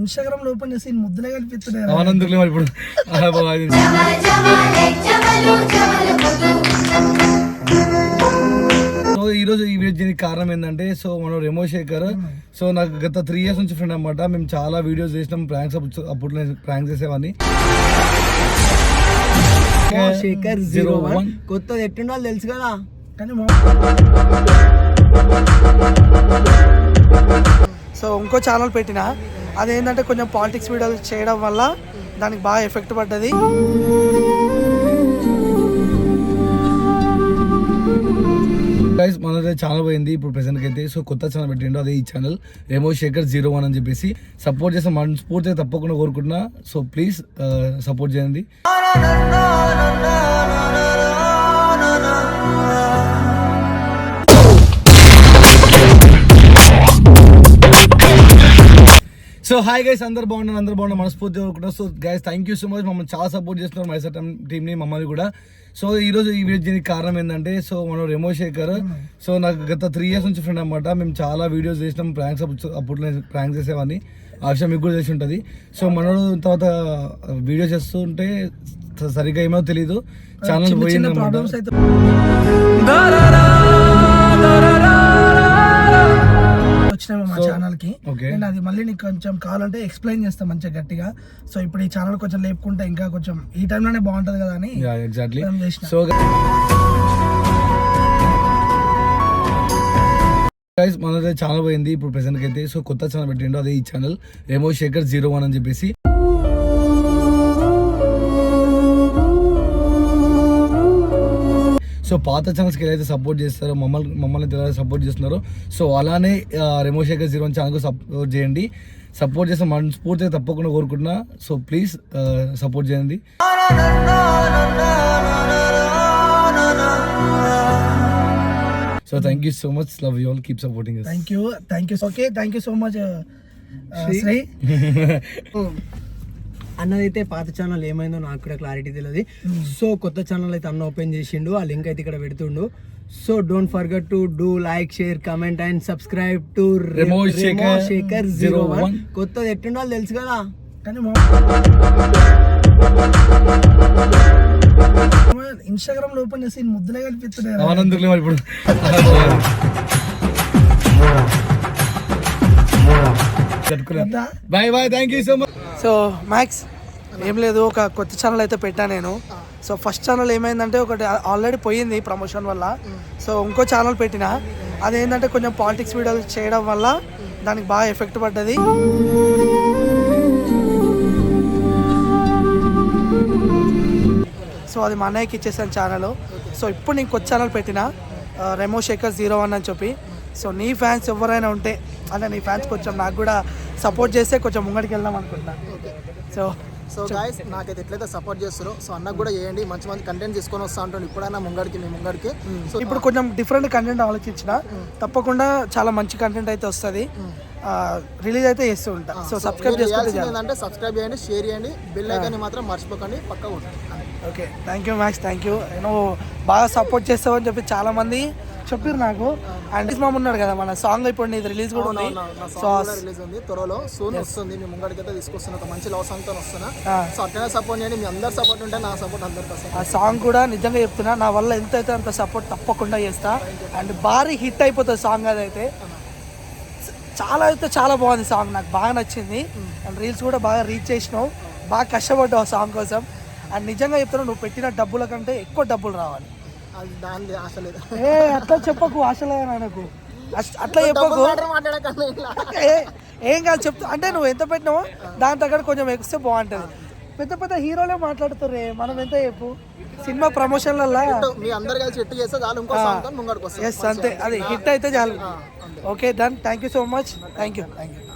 ఇన్స్టాగ్రామ్లో ఓపెన్ చేసి ముద్దులే కనిపిస్తున్నాయి ఇప్పుడు. సో ఈ రోజు ఈ వీడియో దీనికి కారణం ఏంటంటే సో మనం రెమో శేఖర్ సో నాకు గత త్రీ ఇయర్స్ నుంచి ఫ్రెండ్ అనమాట మేము చాలా వీడియోస్ చేసినాం ప్రాంక్స్ అప్పుడు ప్రాంక్స్ చేసేవాడిని శేఖర్ జీరో వన్ కొత్తది ఎట్టుండో తెలుసు కదా. కానీ సో ఇంకో ఛానల్ పెట్టిన. అదేంటంటే కొంచెం పాలిటిక్స్ వీడియోలు చేయడం వల్ల దానికి బాగా ఎఫెక్ట్ పడ్డది. గైస్ మనది ఛానల్ పోయింది ఇప్పుడు ప్రెసెంట్ అయితే సో కొత్త ఛానల్ పెట్టిండు అదే ఈ channel Remo Shekhar zero one అని చెప్పేసి సపోర్ట్ చేస్తే మనస్ఫూర్తిగా తప్పకుండా కోరుకుంటున్నా. సో ప్లీజ్ సపోర్ట్ చేయండి. సో హాయ్ గైస్ అందరు బాగున్నారు అందరు బాగున్నారు. మనస్ఫూర్తిగా కోరుకుంటున్నా. So guys thank you so much మమ్మల్ని చాలా సపోర్ట్ చేస్తున్నారు మైసర్ టీమ్ని మమ్మల్ని కూడా. సో ఈ రోజు ఈ వీడియో దీనికి కారణం ఏంటంటే సో మనం రెమో శేఖర్ సో నాకు గత త్రీ ఇయర్స్ నుంచి ఫ్రెండ్ అనమాట మేము చాలా వీడియోస్ చేసినాం ప్రాంక్స్ అప్పుడు ప్రాంక్స్ చేసేవాడిని. ఆ విషయం మీకు కూడా తెలిసి ఉంటుంది. సో మనోడు తర్వాత వీడియో చేస్తుంటే సరిగ్గా ఏమో తెలియదు ఛానల్ పోయింది నేను అది మళ్ళీ నీకు కొంచెం కావాలంటే ఎక్స్ప్లెయిన్ చేస్తాను మంచిగా గట్టిగా. సో ఇప్పుడు ఈ ఛానల్ కొంచెం లేపుకుంటే ఇంకా కొంచెం ఈ టైంలోనే బాగుంటది కదా అని ఎగ్జాక్ట్లీ. సో గైస్ మనది ఛానల్ పోయింది ఇప్పుడు ప్రెసెంట్ అయితే సో కొత్త ఛానల్ పెట్టిండు అదే ఈ channel Remo Shekhar zero one అని చెప్పేసి. సో పాత ఛానల్స్కి ఏదైతే సపోర్ట్ చేస్తారో మమ్మల్ని మమ్మల్ని ఎలా సపోర్ట్ చేస్తున్నారో సో అలానే రెమో శేఖర్ జీరో ఛానల్కి సపోర్ట్ చేయండి. సపోర్ట్ చేస్తే మనస్ఫూర్తిగా తప్పకుండా కోరుకుంటున్నా. సో ప్లీజ్ సపోర్ట్ చేయండి. So thank you so much love you all keep supporting us. Thank you thank you okay thank you so much Sri అన్నదైతే పాత ఛానల్ ఏమైందో నాకు కూడా క్లారిటీ తెలియదు సో కొత్త ఛానల్ అయితే అన్న ఓపెన్ చేసిండు. ఆ లింక్ అయితే ఇక్కడ పెడుతుండు. So don't forget to do like share comment and subscribe to Shekhar zero one 01. కొత్తది ఎట్టుండో తెలుసు కదా? కానీ ఇన్స్టాగ్రామ్లో ఓపెన్ చేసి ముద్దులే కనిపిస్తున్నాయి ఇప్పుడు? Bye bye thank you so much so Max ఏం లేదు ఒక కొత్త ఛానల్ అయితే పెట్టా నేను. సో ఫస్ట్ ఛానల్ ఏమైందంటే ఒకటి ఆల్రెడీ పోయింది ప్రమోషన్ వల్ల. సో ఇంకో ఛానల్ పెట్టిన. అదేంటంటే కొంచెం పాలిటిక్స్ వీడియోలు చేయడం వల్ల దానికి బాగా ఎఫెక్ట్ పడ్డది. సో అది మా అన్నయ్యకి ఇచ్చేసాను ఛానల్ సో ఇప్పుడు నేను కొత్త ఛానల్ పెట్టిన రెమో శేఖర్ జీరో వన్ అని చెప్పి. సో నీ ఫ్యాన్స్ ఎవరైనా ఉంటే అంటే నీ ఫ్యాన్స్ కొంచెం నాకు కూడా సపోర్ట్ చేస్తే కొంచెం ముంగడికి వెళ్దాం అనుకుంటున్నా సో సో గాయస్ నాకైతే ఎట్లయితే సపోర్ట్ చేస్తారో సో అన్నకు కూడా చేయండి. మంచి మంచి కంటెంట్ తీసుకొని వస్తా ఉంటాను ఇప్పుడైనా ముంగడికి మీ ముంగడికి. సో ఇప్పుడు కొంచెం డిఫరెంట్ కంటెంట్ ఆలోచించిన. తప్పకుండా చాలా మంచి కంటెంట్ అయితే వస్తుంది. రిలీజ్ అయితే చేస్తూ ఉంటా. సో సబ్స్క్రైబ్ చాలు. ఏంటంటే సబ్స్క్రైబ్ చేయండి షేర్ చేయండి. బిల్ ఐకాన్ని మాత్రం మర్చిపోకండి. పక్క okay thank you Max thank you నువ్వు బాగా సపోర్ట్ చేస్తావని చెప్పి చాలా మంది చెప్పారు నాకు. అండ్ మామ ఉన్నాడు కదా మన సాంగ్ ఇప్పుడు నీది రిలీజ్ కూడా ఉంది. సో రిలీజ్ ఉంది త్వరలో సూన్ వస్తుంది మీ ముంగడికి అయితే తీసుకొస్తున్నా ఒక మంచి లవ్ సాంగ్తో వస్తున్నా. సో అట్లనే సపోర్ట్ చేయండి మీ అందరు సపోర్ట్ ఉంటే నా సపోర్ట్ అందరికి ఆ సాంగ్ కూడా నిజంగా చెప్తున్నా నా వల్ల ఎంత అయితే అంత సపోర్ట్ తప్పకుండా చేస్తా. అండ్ భారీ హిట్ అయిపోతుంది సాంగ్ అదైతే. చాలా అయితే చాలా బాగుంది సాంగ్ నాకు బాగా నచ్చింది. అండ్ రీల్స్ కూడా బాగా రీచ్ చేసినావు. బాగా కష్టపడ్డావు ఆ సాంగ్ కోసం. అండ్ నిజంగా చెప్తున్నా నువ్వు పెట్టిన డబ్బుల కంటే ఎక్కువ డబ్బులు రావాలి. దాని ఏ అట్లా చెప్పకు ఆశలే నాకు అట్లా చెప్పకు. ఏ- కాదు చెప్తా. అంటే నువ్వు ఎంత పెట్టినావో దాని తగ్గట్టు కొంచెం ఎక్కిస్తే బాగుంటుంది. పెద్ద పెద్ద హీరోలే మాట్లాడుతుర్రే మనం ఎంత చెప్పు? సినిమా ప్రమోషన్లల్లో? మీ అందరు కలిసి ఎట్టు చేస్తే చాలు ఇంకో సాంగ్ ముంగడికి ఎస్ అంతే. అది హిట్ అయితే చాలు. Okay done. Thank you so much thank you thank you